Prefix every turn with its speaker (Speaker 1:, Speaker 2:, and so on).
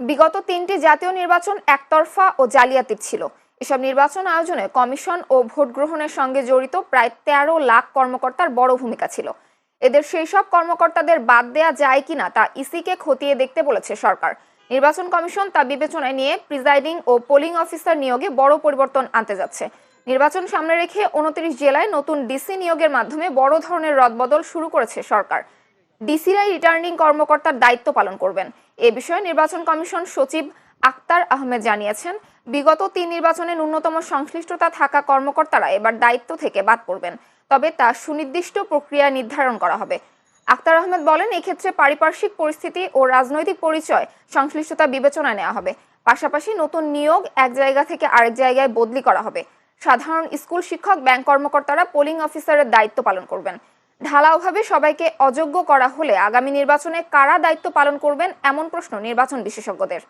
Speaker 1: বিগত তিনটি জাতীয় নির্বাচন একতরফা ও জালিয়াতির ছিল। এসব নির্বাচন আয়োজনে কমিশন ও ভোট গ্রহণের সঙ্গে জড়িত প্রায় তেরো লাখ কর্মকর্তার বড় ভূমিকা ছিল। এদের সেই সব কর্মকর্তাদের বাদ দেয়া যায় কিনা তা ইসিকে খতিয়ে দেখতে বলেছে সরকার। নির্বাচন কমিশন তা বিবেচনায় নিয়ে প্রিজাইডিং ও পোলিং অফিসার নিয়োগে বড় পরিবর্তন আনতে যাচ্ছে। নির্বাচন সামনে রেখে উনত্রিশ জেলায় নতুন ডিসি নিয়োগের মাধ্যমে বড় ধরনের রদবদল শুরু করেছে সরকার। ডিসিরাই রিটার্নিং কর্মকর্তার দায়িত্ব পালন করবেন। এ বিষয়ে নির্বাচন কমিশন সচিব আক্তার আহমেদ জানিয়েছেন, বিগত তিন নির্বাচনে ন্যূনতম সংশ্লিষ্টতা থাকা কর্মকর্তারা এবার দায়িত্ব থেকে বাদ পড়বেন, তবে তা সুনির্দিষ্ট প্রক্রিয়া নির্ধারণ করা হবে। আক্তার আহমেদ বলেন, এক্ষেত্রে পারিপার্শ্বিক পরিস্থিতি ও রাজনৈতিক পরিচয় সংশ্লিষ্টতা বিবেচনায় নেওয়া হবে। পাশাপাশি নতুন নিয়োগ এক জায়গা থেকে আরেক জায়গায় বদলি করা হবে। সাধারণ স্কুল শিক্ষক, ব্যাংক কর্মকর্তারা, পোলিং অফিসারের দায়িত্ব পালন করবেন। ঢালাওভাবে সবাইকে অযোগ্য করা হলে আগামী নির্বাচনে কারা দায়িত্ব পালন করবেন এমন প্রশ্ন নির্বাচন বিশেষজ্ঞদের।